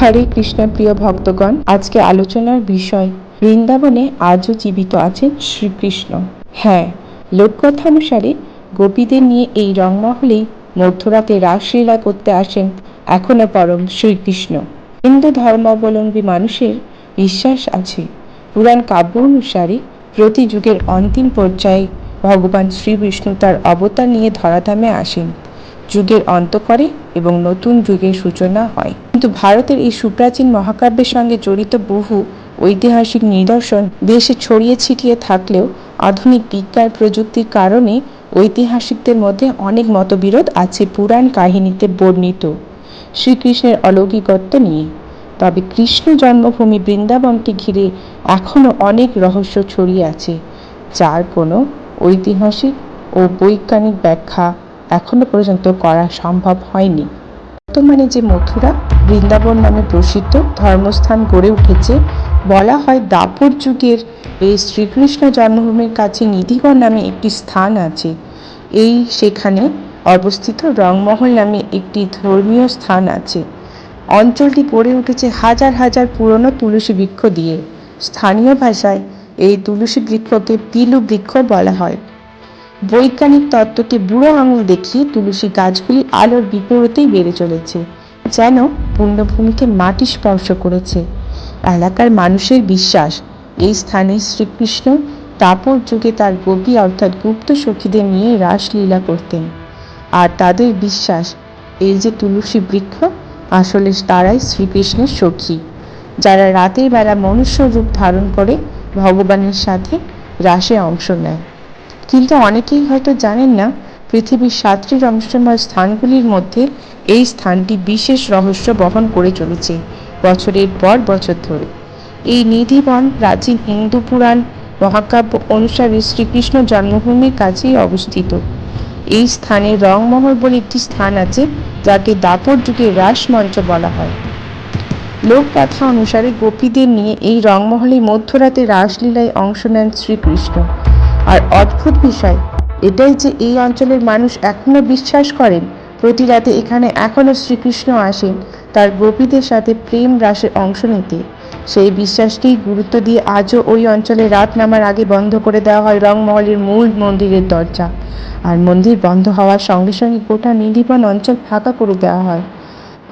হরে কৃষ্ণ প্রিয় ভক্তগণ, আজকে আলোচনার বিষয়, বৃন্দাবনে আজও জীবিত আছেন শ্রীকৃষ্ণ। হ্যাঁ লোককথা অনুসারে গোপীদের নিয়ে এই রংমহলেই মধ্যরাতে রাসলীলা করতে আসেন এখনও পরম শ্রীকৃষ্ণ। হিন্দু ধর্মাবলম্বী মানুষের বিশ্বাস আছে, পুরাণ কাব্য অনুসারে প্রতি যুগের অন্তিম পর্যায়ে ভগবান শ্রীবিষ্ণু তার অবতার নিয়ে ধরাধামে আসেন। যুগের অন্ত করে এবং নতুন যুগের সূচনা হয়। কিন্তু ভারতের এই সুপ্রাচীন মহাকাব্যের সঙ্গে জড়িত বহু ঐতিহাসিক নিদর্শন দেশে ছড়িয়ে ছিটিয়ে থাকলেও আধুনিক বিজ্ঞান প্রযুক্তির কারণে ঐতিহাসিকদের মধ্যে অনেক মতবিরোধ আছে পুরাণ কাহিনীতে বর্ণিত। শ্রীকৃষ্ণের অলৌকিকত্ব নিয়ে। তবে কৃষ্ণ জন্মভূমি বৃন্দাবনকে ঘিরে এখনও অনেক রহস্য ছড়িয়ে আছে, যার কোনো ঐতিহাসিক ও বৈজ্ঞানিক ব্যাখ্যা এখনও পর্যন্ত করা সম্ভব হয়নি। বর্তমানে যে মথুরা বৃন্দাবন নামে প্রসিদ্ধ ধর্মস্থান গড়ে উঠেছে, বলা হয় দাপর যুগের এই শ্রীকৃষ্ণ জন্মভূমির কাছে নিধিবন নামে একটি স্থান আছে। এই সেখানে অবস্থিত রংমহল নামে একটি ধর্মীয় স্থান আছে। অঞ্চলটি গড়ে উঠেছে হাজার হাজার পুরনো তুলসী বৃক্ষ দিয়ে। স্থানীয় ভাষায় এই তুলসী বৃক্ষকে পিলু বৃক্ষ বলা হয়। বৈজ্ঞানিক তত্ত্বকে বুড়ো আঙুল দেখিয়ে তুলসী গাছগুলি আলোর বিপরীতেই বেড়ে চলেছে, যেন পুণ্যভূমিকে মাটি স্পর্শ করেছে। এলাকার মানুষের বিশ্বাস, এই স্থানে শ্রীকৃষ্ণ তাপর যুগে তার গোপী অর্থাৎ গুপ্ত সখীদের নিয়ে রাসলীলা করতেন। আর তাদের বিশ্বাস, এই যে তুলসী বৃক্ষ, আসলে তারাই শ্রীকৃষ্ণের সখী, যারা রাতের বেলা মনুষ্য রূপ ধারণ করে ভগবানের সাথে রাসে অংশ নেয়। কিন্তু অনেকেই হয়তো জানেন না, পৃথিবীর সাতটি রহস্যময় স্থানগুলির মধ্যে এই স্থানটি বিশেষ রহস্য বহন করে চলেছে বছরের পর বছর ধরে। এই নিধিবন প্রাচীন হিন্দু পুরাণ মহাকাব্য অনুসারে শ্রীকৃষ্ণ জন্মভূমির কাছেই অবস্থিত। এই স্থানে রংমহল বলে একটি স্থান আছে, যাকে দাপর যুগে রাসমঞ্চ বলা হয়। লোককথা অনুসারে গোপীদের নিয়ে এই রংমহলে মধ্যরাতে রাসলীলায় অংশ নেন শ্রীকৃষ্ণ। আর অদ্ভুত বিষয়। এটাই যে এই অঞ্চলের মানুষ এখনও বিশ্বাস করেন, প্রতি রাতে এখানে এখনও শ্রীকৃষ্ণ আসেন, তার গোপীদের সাথে প্রেম রাসে অংশ নিতে। সেই বিশ্বাসকেই গুরুত্ব দিয়ে আজও ওই অঞ্চলে রাত নামার আগে বন্ধ করে দেওয়া হয় রংমহলের মূল মন্দিরের দরজা। আর মন্দির বন্ধ হওয়ার সঙ্গে সঙ্গে গোটা নির্লিপন অঞ্চল ফাঁকা করে দেওয়া হয়।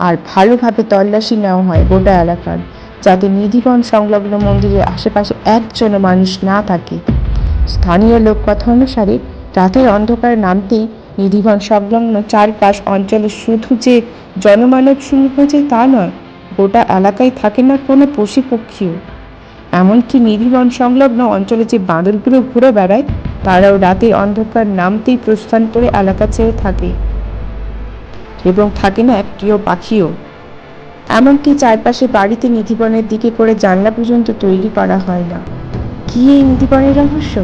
আর ভালোভাবে তল্লাশি নেওয়া হয় গোটা এলাকার, যাতে নিধিবন সংলগ্ন মন্দিরের আশেপাশে একজনও মানুষ না থাকে। স্থানীয় লোককথা অনুসারে রাতের অন্ধকার নামতেই নিধিবন সংলগ্ন চারপাশ অঞ্চলে শুধু যে জনমানব শুরু হয়েছে তা নয়, গোটা এলাকায় থাকে না কোনো পশু পক্ষীও এমনকি নিধিবন সংলগ্ন অঞ্চলে যে বাঁদরগুলো ঘুরে বেড়ায়, তারাও রাতে অন্ধকার নামতেই প্রস্থান করে এলাকা ছেড়ে থাকে এবং থাকে না একটিও পাখিও। এমনকি চারপাশে বাড়িতে নিধিবনের দিকে করে জানলা পর্যন্ত তৈরি করা হয় না। কি এই নিধিবনের রহস্য?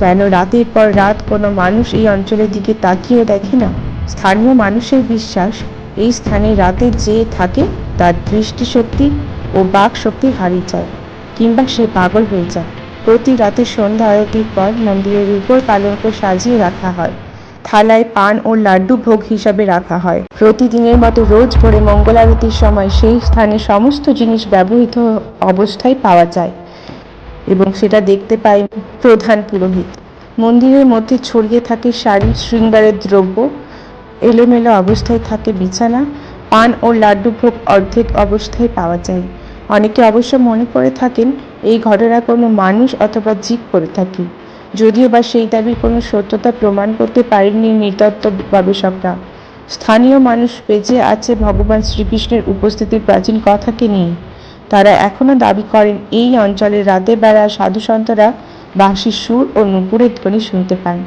কেন রাতের পর রাত কোনো মানুষ এই অঞ্চলের দিকে তাকিয়েও দেখে না? স্থানীয় মানুষের বিশ্বাস, এই স্থানে রাতে যে থাকে তার দৃষ্টিশক্তি ও বাক শক্তি হারিয়ে যায়, কিংবা সে পাগল হয়ে যায়। প্রতি রাতে সন্ধ্যা আরতির পর মন্দিরের উপর পালঙ্ক সাজিয়ে রাখা হয়। থালায় পান ও লাড্ডু ভোগ হিসাবে রাখা হয়। প্রতিদিনের মতো রোজ ভোরে মঙ্গল আরতির সময় সেই স্থানে সমস্ত জিনিস ব্যবহৃত অবস্থায় পাওয়া যায়। এবং সেটা দেখতে পায় প্রধান পুরোহিত। মন্দিরের মধ্যে ছড়িয়ে থাকে শাড়ি, শৃঙ্গারের দ্রব্য, এলোমেলো অবস্থায় থাকে বিছানা, পান ও লাড্ডু ভোগ অর্ধেক অবস্থায় পাওয়া যায়। অনেকে অবশ্য মনে করে থাকেন এই ঘটনা কোনো মানুষ অথবা জীব করে থাকে। যদিও বা সেই দাবির কোনো সত্যতা প্রমাণ করতে পারেননি নৃতত্ত্ব গবেষকরা। স্থানীয় মানুষ বেঁচে আছে ভগবান শ্রীকৃষ্ণের উপস্থিতির প্রাচীন কথাকে নিয়ে। তারা এখনও দাবি করেন, এই অঞ্চলের রাতের বেলা সাধুসন্তরা বাঁশির সুর ও নুপুরের ধ্বনি শুনতে পান।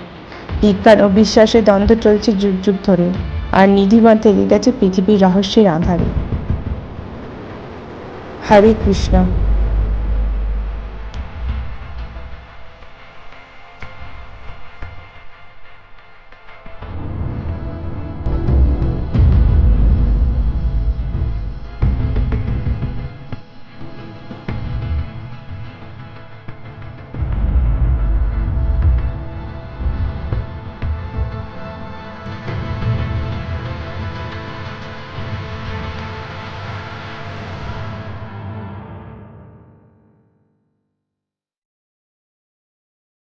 বিজ্ঞান ও বিশ্বাসের দ্বন্দ্ব চলছে যুগ যুগ ধরে, আর নিধিবন থেকে গেছে পৃথিবীর রহস্যের আধারে। হরে কৃষ্ণ।